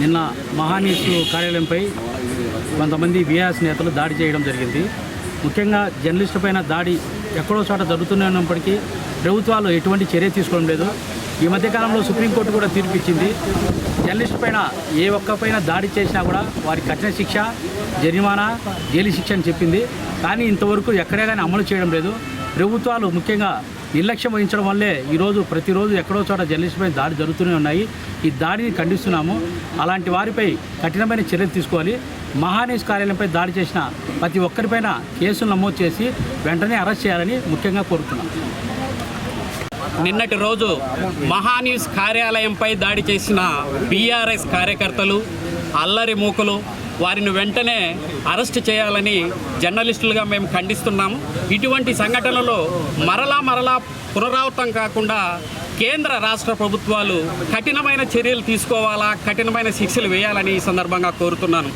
నిన్న మహానీస్ కార్యాలయంపై కొంతమంది బీఆర్ఎస్ నేతలు దాడి చేయడం జరిగింది. ముఖ్యంగా జర్నలిస్టు పైన దాడి ఎక్కడో చోట జరుగుతూనే ఉన్నప్పటికీ ప్రభుత్వాలు ఎటువంటి చర్య తీసుకోవడం లేదు. ఈ మధ్యకాలంలో సుప్రీంకోర్టు కూడా తీర్పు ఇచ్చింది. పైన ఏ ఒక్క పైన దాడి చేసినా కూడా వారి కఠిన శిక్ష జరిమానా జైలు శిక్ష అని చెప్పింది. కానీ ఇంతవరకు ఎక్కడే కానీ అమలు చేయడం లేదు. ప్రభుత్వాలు ముఖ్యంగా నిర్లక్ష్యం వహించడం వల్లే ఈరోజు ప్రతిరోజు ఎక్కడో చోట జర్నలిస్టుపై దాడి జరుగుతూనే ఉన్నాయి. ఈ దాడిని ఖండిస్తున్నాము. అలాంటి వారిపై కఠినమైన చర్యలు తీసుకోవాలి. మహానీస్ కార్యాలయంపై దాడి చేసిన ప్రతి ఒక్కరిపైన కేసులు నమోదు చేసి వెంటనే అరెస్ట్ చేయాలని ముఖ్యంగా కోరుతున్నాం. నిన్నటి రోజు మహాన్యూస్ కార్యాలయంపై దాడి చేసిన బీఆర్ఎస్ కార్యకర్తలు అల్లరి మూకలు వారిని వెంటనే అరెస్ట్ చేయాలని జర్నలిస్టులుగా మేము ఖండిస్తున్నాము. ఇటువంటి సంఘటనలో మరలా మరలా పునరావృతం కాకుండా కేంద్ర రాష్ట్ర ప్రభుత్వాలు కఠినమైన చర్యలు తీసుకోవాలా కఠినమైన శిక్షలు వేయాలని ఈ సందర్భంగా కోరుతున్నాను.